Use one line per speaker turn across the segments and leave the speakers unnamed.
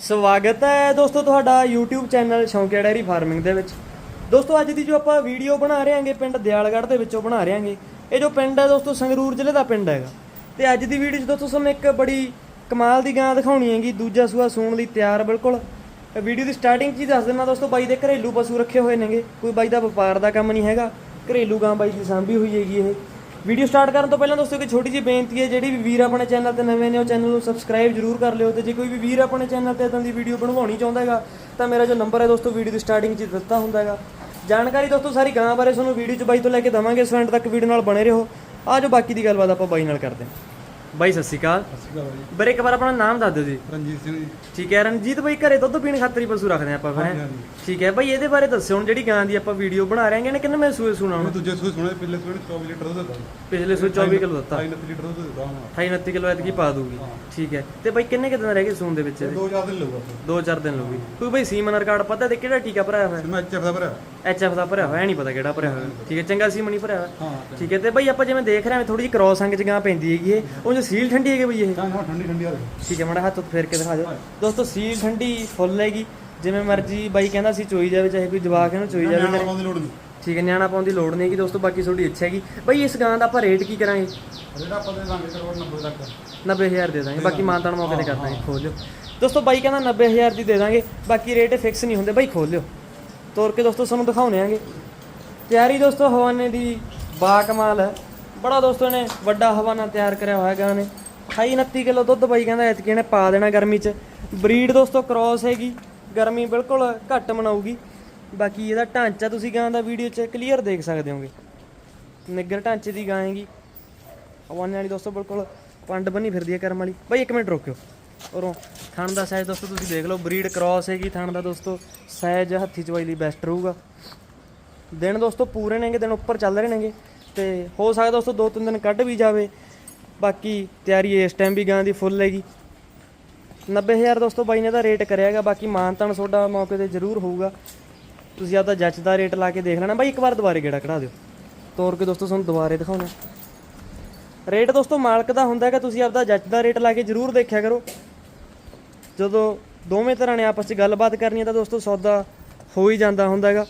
ਸਵਾਗਤ ਹੈ ਦੋਸਤੋ ਤੁਹਾਡਾ YouTube ਚੈਨਲ ਸ਼ੌਂਕਿਆ ਡੈਰੀ ਫਾਰਮਿੰਗ ਦੇ ਵਿੱਚ। ਦੋਸਤੋ ਅੱਜ ਦੀ ਜੋ ਆਪਾਂ ਵੀਡੀਓ ਬਣਾ ਰਹੇ ਹਾਂਗੇ ਪਿੰਡ ਦਿਆਲਗੜ੍ਹ ਦੇ ਵਿੱਚੋਂ ਬਣਾ ਰਹੇ ਹਾਂਗੇ। ਇਹ ਜੋ ਪਿੰਡ ਹੈ ਦੋਸਤੋ ਸੰਗਰੂਰ ਜ਼ਿਲ੍ਹੇ ਦਾ ਪਿੰਡ ਹੈਗਾ। ਤੇ ਅੱਜ ਦੀ ਵੀਡੀਓ 'ਚ ਦੋਸਤੋ ਤੁਹਾਨੂੰ ਇੱਕ ਬੜੀ ਕਮਾਲ ਦੀ ਗਾਂ ਦਿਖਾਉਣੀ ਹੈਗੀ, ਦੂਜਾ ਸੂਆ ਸੂਣ ਲਈ ਤਿਆਰ ਬਿਲਕੁਲ। ਵੀਡੀਓ ਦੀ ਸਟਾਰਟਿੰਗ 'ਚ ਹੀ ਦੱਸ ਦਿੰਦਾ ਦੋਸਤੋ ਬਾਈ ਦੇ ਘਰੇਲੂ ਪਸ਼ੂ ਰੱਖੇ ਹੋਏ ਨੇਗੇ। ਕੋਈ ਬਾਈ ਦਾ ਵਪਾਰ ਦਾ ਕੰਮ ਨਹੀਂ ਹੈਗਾ। ਘਰੇਲੂ ਗਾਂ ਬਾਈ ਦੀ ਸਾਂਭੀ ਹੋਈ ਹੈਗੀ ਇਹ। ਵੀਡੀਓ ਸਟਾਰਟ ਕਰਨ ਤੋਂ ਪਹਿਲਾਂ ਦੋਸਤੋ, ਇੱਕ ਛੋਟੀ ਜਿਹੀ ਬੇਨਤੀ ਹੈ, ਜਿਹੜੀ ਵੀ ਵੀਰ ਆਪਣੇ ਚੈਨਲ ਤੇ ਨਵੇਂ ਨੇ, ਉਹ ਚੈਨਲ ਨੂੰ ਸਬਸਕ੍ਰਾਈਬ ਜਰੂਰ ਕਰ ਲਿਓ ਤੇ ਜੇ ਕੋਈ ਵੀ ਵੀਰ ਆਪਣੇ ਚੈਨਲ ਤੇ ਇਦਾਂ ਦੀ ਵੀਡੀਓ ਬਣਵਾਉਣੀ ਚਾਹੁੰਦਾ ਹੈਗਾ, ਤਾਂ ਮੇਰਾ ਜੋ ਨੰਬਰ ਹੈ ਦੋਸਤੋ, ਵੀਡੀਓ ਦੀ ਸਟਾਰਟਿੰਗ 'ਚ ਦਿੱਤਾ ਹੁੰਦਾ ਹੈਗਾ। ਜਾਣਕਾਰੀ ਦੋਸਤੋ, ਸਾਰੀ ਗਾਂ ਬਾਰੇ ਤੁਹਾਨੂੰ ਵੀਡੀਓ 'ਚ ਬਾਈ ਤੋਂ ਲੈ ਕੇ ਦਵਾਂਗੇ ਸੋ ਐਂਡ ਤੱਕ ਵੀਡੀਓ ਨਾਲ ਬਣੇ ਰਹੋ। ਆ ਜੋ ਬਾਕੀ ਦੀ ਗੱਲਬਾਤ ਆਪਾਂ ਬਾਈ ਨਾਲ ਕਰਦੇ ਹਾਂ। ਬਾਈ ਸਤਿ ਸ਼੍ਰੀ ਅਕਾਲ।
ਸਤਿ ਸ਼੍ਰੀ ਅਕਾਲ ਜੀ
ਬਰੇ ਇੱਕ ਵਾਰ ਆਪਣਾ ਨਾਮ ਦੱਸ ਦਿਓ ਜੀ।
ਰਣਜੀਤ ਸਿੰਘ ਜੀ।
ਠੀਕ ਹੈ ਰਣਜੀਤ ਬਾਈ ਘਰੇ ਦੁੱਧ ਪੀਣ ਖਾਤਰ ਹੀ ਪਸ਼ੂ ਰੱਖਦੇ ਆਪਾਂ ਫਿਰ
ਹਾਂਜੀ।
ਠੀਕ ਹੈ ਬਾਈ ਇਹਦੇ ਬਾਰੇ ਦੱਸਿਓ ਹੁਣ ਜਿਹੜੀ ਗਾਂ ਦੀ ਆਪਾਂ ਵੀਡੀਓ ਬਣਾ ਰਹੇ ਹਾਂ ਇਹਨੇ ਕਿੰਨੇ ਮੈਂ ਸੂਏ ਸੁਣਾ
ਮੈਂ
ਹੁਣ
ਦੂਜੇ ਸੂਏ ਸੁਣੇ ਪਿਛਲੇ ਸੂਏ 24 ਲੀਟਰ ਦੁੱਧ ਦਿੱਤਾ।
ਪਿਛਲੇ ਸੂਏ 24 ਕਿਲੋ ਦਿੱਤਾ।
29 ਲੀਟਰ ਦੁੱਧ ਦਿੱਤਾ ਹੁਣ।
28 29 ਕਿਲੋ ਐਤਕੀ ਪਾ ਦੂਗੀ। ਠੀਕ ਹੈ ਤੇ ਬਾਈ ਕਿੰਨੇ ਕਿਦਾਂ ਰਹਿ ਗਏ ਸੂਣ ਦੇ ਵਿੱਚ ਇਹਦੇ?
ਦੋ ਚਾਰ ਦਿਨ ਲਊਗਾ।
ਦੋ ਚਾਰ ਦਿਨ ਲਊਗੀ। ਕੋਈ ਬਾਈ ਸੀਮਨ ਰਿਕਾਰਡ ਪਤਾ ਤੇ ਕਿਹੜਾ ਟੀਕਾ ਭਰਾਇਆ ਹੋਇਆ?
ਮੈਂ ਐਚਐਫ ਦਾ ਭਰਿਆ।
ਐਚਐਫ ਦਾ ਭਰਿਆ ਹੋਇਆ ਨਹੀਂ ਪਤਾ ਕਿਹੜਾ ਭਰਿਆ ਹੋਇਆ। ਠੀਕ ਹੈ ਚੰਗਾ ਸੀਮਨ ਹੀ ਭਰਿਆ ਹੋਇਆ।
ਹਾਂ
ਠੀਕ ਹੈ ਤੇ ਬਾਈ ਆਪਾਂ ਜਿਵੇਂ ਦੇਖ ਰਹੇ ਹਾਂ ਥੋੜੀ ਜਿਹੀ ਕ੍ਰੋਸ ਅੰਗ ਚ ਗਾਂ ਪੈਂਦੀ ਹੈਗੀ ਇਹ ਉਹ ਜੋ ਸੀਲ ਠੰਡੀ ਹੈਗੀ ਬਈ ਇਹ।
ਹਾਂ ਠੰਡੀ ਠੰਡੀ ਆ ਰਹੀ
ਠੀਕ ਹੈ ਮਾੜਾ ਹੱਥ ਫੇਰ ਕੇ ਦਿਖਾ ਦਿਓ। ਦੋਸਤੋ ਸੀਲ ਠੰਡੀ ਫੁੱਲ ਹੈਗੀ। ਜਿਵੇਂ ਮਰਜ਼ੀ ਬਾਈ ਕਹਿੰਦਾ ਸੀ ਚੋਈ ਜਾਵੇ ਚਾਹੇ ਕੋਈ ਜਵਾਕ ਇਹਨੂੰ ਚੋਈ ਜਾਵੇ।
ਜਾਣਾ ਪਾਉਣ ਦੀ ਲੋੜ ਨਹੀਂ
ਠੀਕ ਹੈ ਨਿਆਣਾ ਪਾਉਣ ਦੀ ਲੋੜ ਨਹੀਂ ਹੈਗੀ ਦੋਸਤੋ ਬਾਕੀ ਤੁਹਾਡੀ ਇੱਛਾ ਹੈਗੀ। ਬਾਈ ਇਸ ਗਾਂ ਦਾ ਆਪਾਂ ਰੇਟ ਕੀ ਕਰਾਂਗੇ?
ਜਿਹੜਾ ਆਪਾਂ ਦੇ ਦਾਂਗੇ ਕਰੋੜ 90 ਤੱਕ।
90000 ਦੇ ਦਾਂਗੇ ਬਾਕੀ ਮਾਨਤਾਨ ਮੌਕੇ ਤੇ ਕਰ ਦਾਂਗੇ ਖੋਲ ਲਿਓ। ਦੋਸਤੋ ਬਾਈ ਕਹਿੰਦਾ 90000 ਦੀ ਦੇ ਦਾਂਗੇ ਬਾਕੀ ਰੇਟ ਫਿਕਸ ਨਹੀਂ ਹੁੰਦੇ ਬਾਈ ਖੋਲ ਲਿਓ। ਤੋਰ ਕੇ ਦੋਸਤੋ ਤੁਹਾਨੂੰ ਦਿਖਾਉਣੇ ਆਂਗੇ। ਤਿਆਰੀ ਦੋਸਤੋ ਹਵਾਨੇ ਦੀ ਬਾ ਕਮਾਲ ਹੈ। ਬੜਾ ਦੋਸਤੋ ਨੇ ਵੱਡਾ ਹਵਾਨਾ ਤਿਆਰ ਕਰਿਆ ਹੋਇਆ ਹੈਗਾ ਨੇ 28 29 ਕਿਲੋ ਦੁੱਧ ਬਾਈ ਕਹਿੰਦਾ ਐਤਕੀ ਇਹਨੇ ਪਾ ਦੇਣਾ ਗਰਮੀ 'ਚ। ਬਰੀਡ ਦੋਸਤੋ ਕ੍ਰੋਸ ਹੈਗੀ। ਗਰਮੀ ਬਿਲਕੁਲ ਘੱਟ ਮਨਾਊਗੀ। ਬਾਕੀ ਇਹਦਾ ਢਾਂਚਾ ਤੁਸੀਂ ਗਾਂ ਦਾ ਵੀਡੀਓ 'ਚ ਕਲੀਅਰ ਦੇਖ ਸਕਦੇ ਹੋਗੇ। ਨਿੱਗਰ ਢਾਂਚੇ ਦੀ ਗਾਂ ਹੈਗੀ। ਹਵਾਨੇ ਵਾਲੀ ਦੋਸਤੋ ਬਿਲਕੁਲ ਪੰਡ ਬੰਨੀ ਫਿਰਦੀ ਹੈ ਕਰਮ ਵਾਲੀ। ਬਾਈ ਇੱਕ ਮਿੰਟ ਰੋਕਿਓ। ਔਰੋਂ ਥਣ ਦਾ ਸਾਈਜ਼ ਦੋਸਤੋ ਤੁਸੀਂ ਦੇਖ ਲਓ ਬਰੀਡ ਕ੍ਰਾਸ ਹੈਗੀ ਥਣ ਦਾ ਦੋਸਤੋ ਸਾਈਜ਼ ਹੱਥੀ ਚਵਾਈ ਲਈ ਬੈਸਟ ਰਹੂਗਾ। ਦਿਨ ਦੋਸਤੋ ਪੂਰੇ ਨੇਗੇ, ਦਿਨ ਉੱਪਰ ਚੱਲ ਰਹੇ ਨੇਗੇ, ਤੇ ਹੋ ਸਕਦਾ ਦੋਸਤੋ ਦੋ ਤਿੰਨ ਦਿਨ ਕੱਢ ਵੀ ਜਾਵੇ। ਬਾਕੀ ਤਿਆਰੀ ਇਸ ਟਾਈਮ ਵੀ ਗਾਂ ਦੀ ਫੁੱਲ ਹੈਗੀ। 90000 ਦੋਸਤੋ ਬਾਈ ਨੇ ਦਾ ਰੇਟ ਕਰਿਆਗਾ ਬਾਕੀ ਮਾਨਤਨ ਤੁਹਾਡਾ ਮੌਕੇ ਤੇ ਜ਼ਰੂਰ ਹੋਊਗਾ। ਤੁਸੀਂ ਆਪਦਾ ਜੱਜ ਦਾ ਰੇਟ ਲਾ ਕੇ ਦੇਖ ਲੈਣਾ। ਬਾਈ ਇੱਕ ਵਾਰ ਦੁਬਾਰੇ ਗੇੜਾ ਕਢਾ ਦਿਓ। ਤੋਰ ਕੇ ਦੋਸਤੋ ਤੁਹਾਨੂੰ ਦੁਬਾਰੇ ਦਿਖਾਉਣਾ। ਰੇਟ ਦੋਸਤੋ ਮਾਲਕ ਦਾ ਹੁੰਦਾ ਹੈਗਾ, ਤੁਸੀਂ ਆਪਦਾ ਜੱਜ ਦਾ ਰੇਟ ਲਾ ਕੇ ਜ਼ਰੂਰ ਦੇਖਿਆ ਕਰੋ। ਜਦੋਂ ਦੋਵੇਂ ਤਰ੍ਹਾਂ ਨੇ ਆਪਸ 'ਚ ਗੱਲਬਾਤ ਕਰਨੀ ਹੈ ਤਾਂ ਦੋਸਤੋ ਸੌਦਾ ਹੋ ਹੀ ਜਾਂਦਾ ਹੁੰਦਾ ਹੈਗਾ।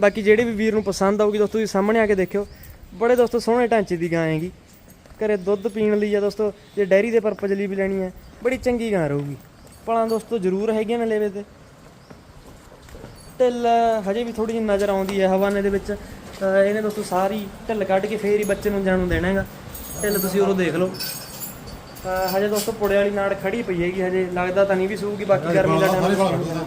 ਬਾਕੀ ਜਿਹੜੇ ਵੀ ਵੀਰ ਨੂੰ ਪਸੰਦ ਆਊਗੀ ਦੋਸਤੋ ਤੁਸੀਂ ਸਾਹਮਣੇ ਆ ਕੇ ਦੇਖਿਓ। ਬੜੇ ਦੋਸਤੋ ਸੋਹਣੇ ਢਾਂਚੇ ਦੀ ਗਾਂ ਹੈਗੀ। ਘਰੇ ਦੁੱਧ ਪੀਣ ਲਈ ਆ ਦੋਸਤੋ, ਜੇ ਡੈਰੀ ਦੇ ਪਰਪਸ ਲਈ ਵੀ ਲੈਣੀ ਹੈ, ਬੜੀ ਚੰਗੀ ਗਾਂ ਰਹੂਗੀ। ਪਲਾਂ ਦੋਸਤੋ ਜ਼ਰੂਰ ਹੈਗੀਆਂ ਨੇ ਲੇਵੇ ਤੇ। ਢਿੱਲ ਹਜੇ ਵੀ ਥੋੜੀ ਜਿਹੀ ਨਜ਼ਰ ਆਉਂਦੀ ਹੈ ਹਵਾਨੇ ਦੇ ਵਿੱਚ। ਅਹ ਇਹਨੇ ਦੋਸਤੋ ਸਾਰੀ ਢਿੱਲ ਕੱਢ ਕੇ ਫੇਰ ਹੀ ਬੱਚੇ ਨੂੰ ਜਾਣੂ ਦੇਣਾ ਹੈਗਾ। ਢਿੱਲ ਤੁਸੀਂ ਉਰੋਂ ਦੇਖ ਲਓ। ਅਹ ਹਜੇ ਦੋਸਤੋ ਪੁੜੇ ਵਾਲੀ ਨਾੜ ਖੜੀ ਪਈ ਹੈਗੀ ਹਜੇ ਲੱਗਦਾ ਤਾਂ ਨਹੀਂ ਵੀ ਸੂਗੀ ਬਾਕੀ ਗਰਮੀ ਦਾ
ਸਾਰੇ ਵਾਲ
ਟਾਈਮ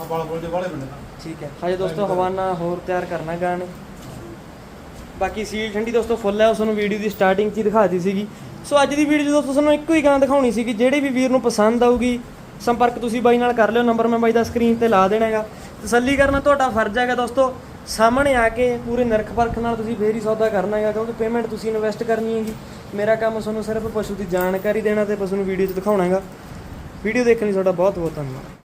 ਆ ਵਾਲ ਬੋਲ ਦੇ ਵਾਲੇ ਬੰਦੇ
ਠੀਕ ਹੈ। ਹਜੇ ਦੋਸਤੋ ਹਵਾਨਾ ਹੋਰ ਤਿਆਰ ਕਰਨਾ ਗਾਂ ਨੇ ਬਾਕੀ ਸੀਲ ਠੰਡੀ ਦੋਸਤੋ ਫੁੱਲ ਹੈ ਉਸ ਨੂੰ ਵੀਡੀਓ ਦੀ ਸਟਾਰਟਿੰਗ 'ਚ ਹੀ ਦਿਖਾਤੀ ਸੀਗੀ। ਸੋ ਅੱਜ ਦੀ ਵੀਡੀਓ 'ਚ ਦੋਸਤੋ ਤੁਹਾਨੂੰ ਇੱਕੋ ਹੀ ਗਾਂ ਦਿਖਾਉਣੀ ਸੀਗੀ ਜਿਹੜੇ ਵੀ ਵੀਰ ਨੂੰ ਪਸੰਦ ਆਊਗੀ ਸੰਪਰਕ ਤੁਸੀਂ ਬਾਈ ਨਾਲ ਕਰ ਲਿਓ ਨੰਬਰ ਮੈਂ ਬਾਈ ਦਾ ਸਕਰੀਨ ਤੇ ਲਾ ਦੇਣਾ ਹੈਗਾ। ਤਸੱਲੀ ਕਰਨਾ ਤੁਹਾਡਾ ਫਰਜ਼ ਹੈਗਾ ਦੋਸਤੋ। ਸਾਹਮਣੇ ਆ ਕੇ ਪੂਰੇ ਨਿਰਖ ਪਰਖ ਨਾਲ ਤੁਸੀਂ ਫੇਰ ਹੀ ਸੌਦਾ ਕਰਨਾ ਹੈਗਾ, ਕਿਉਂਕਿ ਪੇਮੈਂਟ ਤੁਸੀਂ ਇਨਵੈਸਟ ਕਰਨੀ ਹੈਗੀ। ਮੇਰਾ ਕੰਮ ਤੁਹਾਨੂੰ ਸਿਰਫ ਪਸ਼ੂ ਦੀ ਜਾਣਕਾਰੀ ਦੇਣਾ ਤੇ ਪਸ਼ੂ ਨੂੰ ਵੀਡੀਓ 'ਚ ਦਿਖਾਉਣਾ ਹੈਗਾ। ਵੀਡੀਓ ਦੇਖਣ ਲਈ ਤੁਹਾਡਾ ਬਹੁਤ ਬਹੁਤ ਧੰਨਵਾਦ।